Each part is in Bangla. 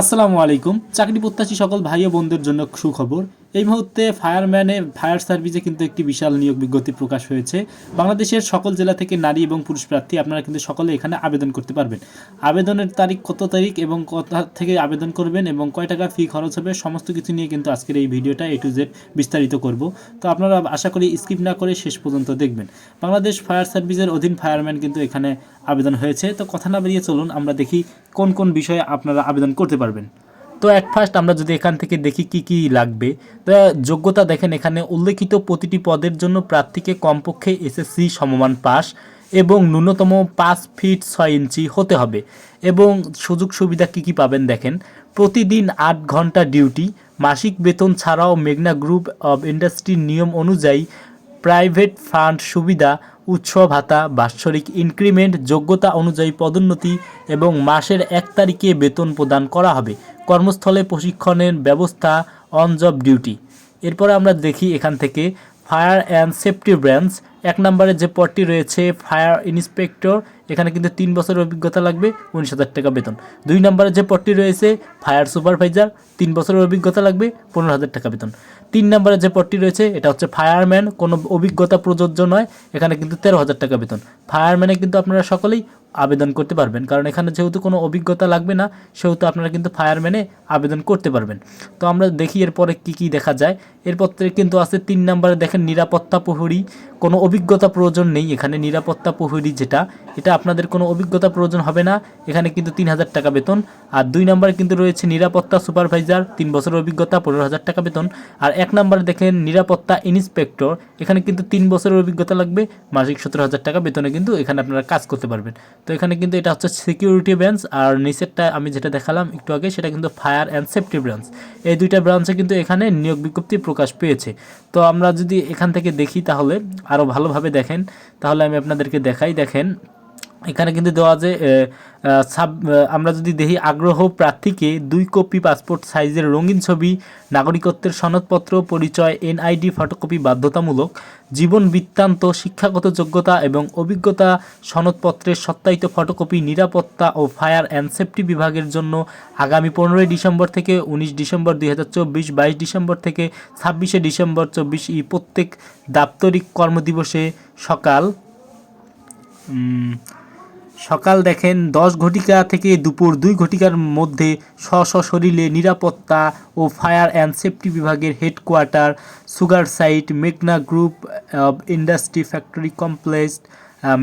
আসসালামু আলাইকুম। চাকরি প্রত্যাশী সকল ভাই ও বোনদের জন্য সুখবর। এই মুহূর্তে ফায়ারম্যানে ফায়ার সার্ভিসে কিন্তু একটি বিশাল নিয়োগ বিজ্ঞপ্তি প্রকাশ হয়েছে। বাংলাদেশের সকল জেলা থেকে নারী এবং পুরুষ প্রার্থী আপনারা কিন্তু সকলে এখানে আবেদন করতে পারবেন। আবেদনের তারিখ কত তারিখ এবং কোথা থেকে আবেদন করবেন এবং কয় টাকা ফি খরচ হবে সমস্ত কিছু নিয়ে কিন্তু আজকের এই ভিডিওটা এ টু জেড বিস্তারিত করব। তো আপনারা আশা করি স্কিপ না করে শেষ পর্যন্ত দেখবেন। বাংলাদেশ ফায়ার সার্ভিসের অধীন ফায়ারম্যান কিন্তু এখানে আবেদন হয়েছে। তো কথা না বেরিয়ে চলুন, আমরা দেখি কোন কোন বিষয়ে আপনারা আবেদন করতে পারবেন। তো অ্যাট ফার্স্ট আমরা যদি এখান থেকে দেখি কি কি লাগবে, তো যোগ্যতা দেখেন এখানে উল্লেখিত প্রতিটি পদের জন্য প্রার্থীকে কমপক্ষে এসএসসি সমমান পাস এবং ন্যূনতম পাঁচ ফিট ছয় ইঞ্চি হতে হবে। এবং সুযোগ সুবিধা কি কি পাবেন দেখেন, প্রতিদিন আট ঘণ্টা ডিউটি মাসিক বেতন ছাড়াও মেঘনা গ্রুপ অব ইন্ডাস্ট্রির নিয়ম অনুযায়ী প্রাইভেট ফান্ড সুবিধা, উৎস ভাতা, বাৎসরিক ইনক্রিমেন্ট, যোগ্যতা অনুযায়ী পদোন্নতি এবং মাসের এক তারিখে বেতন প্রদান করা হবে। কর্মস্থলে প্রশিক্ষণের ব্যবস্থা অন জব ডিউটি এরপর আমরা দেখি এখান থেকে ফায়ার অ্যান্ড সেফটি ব্রাঞ্চ এক নম্বরে যে পদটি রয়েছে, ফায়ার ইন্সপেক্টর, এখানে কিন্তু তিন বছরের অভিজ্ঞতা লাগবে, উনিশ হাজার টাকা বেতন। দুই নম্বরে যে পদটি রয়েছে, ফায়ার সুপারভাইজার, তিন বছরের অভিজ্ঞতা লাগবে, পনেরো হাজার টাকা বেতন। তিন নম্বরে যে পদটি রয়েছে, এটা হচ্ছে ফায়ারম্যান, কোনো অভিজ্ঞতা প্রযোজ্য নয়, এখানে কিন্তু তেরো হাজার টাকা বেতন। ফায়ারম্যানে কিন্তু আপনারা সকলেই আবেদন করতে পারবেন। কারণ এখানে যেহেতু কোনো অভিজ্ঞতা লাগবে না, সেহেতু আপনারা কিন্তু ফায়ারম্যানে আবেদন করতে পারবেন। তো আমরা দেখি এরপরে কি কি দেখা যায়। এরপর কিন্তু আছে তিন নম্বরে দেখেন নিরাপত্তা প্রহরী। কোনো অভিজ্ঞতা প্রয়োজন নেই এখানে। নিরাপত্তা প্রহরী যেটা, এটা আপনাদের কোনো অভিজ্ঞতা প্রয়োজন হবে না। এখানে কিন্তু তিন হাজার টাকা বেতন। আর দুই নম্বরে কিন্তু রয়েছে নিরাপত্তা সুপারভাইজার, তিন বছরের অভিজ্ঞতা, পনেরো হাজার টাকা বেতন। আর এক নম্বরে দেখেন নিরাপত্তা ইন্সপেক্টর। এখানে কিন্তু তিন বছরের অভিজ্ঞতা লাগবে। মাসিক সতেরো হাজার টাকা বেতনে কিন্তু এখানে আপনারা কাজ করতে পারবেন। তো এখানে কিন্তু এটা হচ্ছে সিকিউরিটি ব্রাঞ্চ আর নিচেরটা আমি যেটা দেখালাম একটু আগে, সেটা কিন্তু ফায়ার অ্যান্ড সেফটি ব্রাঞ্চ এই দুইটা ব্রাঞ্চে কিন্তু এখানে নিয়োগ বিজ্ঞপ্তি প্রকাশ পেয়েছে। তো আমরা যদি এখান থেকে দেখি তাহলে আরও ভালোভাবে দেখেন, তাহলে আমি আপনাদেরকে দেখাই। দেখেন এখানে কিন্তু দেওয়া আহ, সাব আমরা যদি দেখি আগ্রহ প্রার্থীকে দুই কপি পাসপোর্ট সাইজের রঙিন ছবি নাগরিকত্বের সনদপত্র পরিচয় এনআইডি ফটোকপি বাধ্যতামূলক জীবন বৃত্তান্ত শিক্ষাগত যোগ্যতা এবং অভিজ্ঞতা সনদপত্রের সত্যায়িত ফটোকপি নিরাপত্তা ও ফায়ার অ্যান্ড সেফটি বিভাগের জন্য আগামী পনেরোই ডিসেম্বর থেকে উনিশ ডিসেম্বর দুই হাজার চব্বিশ বাইশ ডিসেম্বর থেকে ছাব্বিশে ডিসেম্বর চব্বিশ ই প্রত্যেক দাপ্তরিক কর্মদিবসে সকাল সকাল দেখেন, দশ ঘটিকা থেকে দুপুর দুই ঘটিকার মধ্যে স্ব শরীরে নিরাপত্তা ও ফায়ার অ্যান্ড সেফটি বিভাগের হেডকোয়ার্টার, সুগার সাইট, মেঘনা group of industry factory complex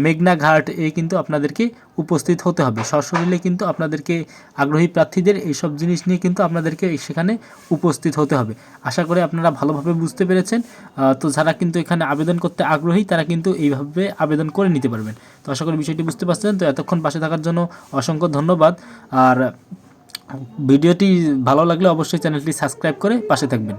মেঘনা ঘাট এ কিন্তু আপনাদেরকে উপস্থিত হতে হবে। সশরীরে কিন্তু আপনাদেরকে আগ্রহী প্রার্থীদের এইসব জিনিস নিয়ে কিন্তু আপনাদেরকে সেখানে উপস্থিত হতে হবে। আশা করি আপনারা ভালোভাবে বুঝতে পেরেছেন। তো যারা কিন্তু এখানে আবেদন করতে আগ্রহী, তারা কিন্তু এইভাবে আবেদন করে নিতে পারবেন। তো আশা করি বিষয়টি বুঝতে পারছেন। তো এতক্ষণ পাশে থাকার জন্য অসংখ্য ধন্যবাদ। আর ভিডিওটি ভালো লাগলে অবশ্যই চ্যানেলটি সাবস্ক্রাইব করে পাশে থাকবেন।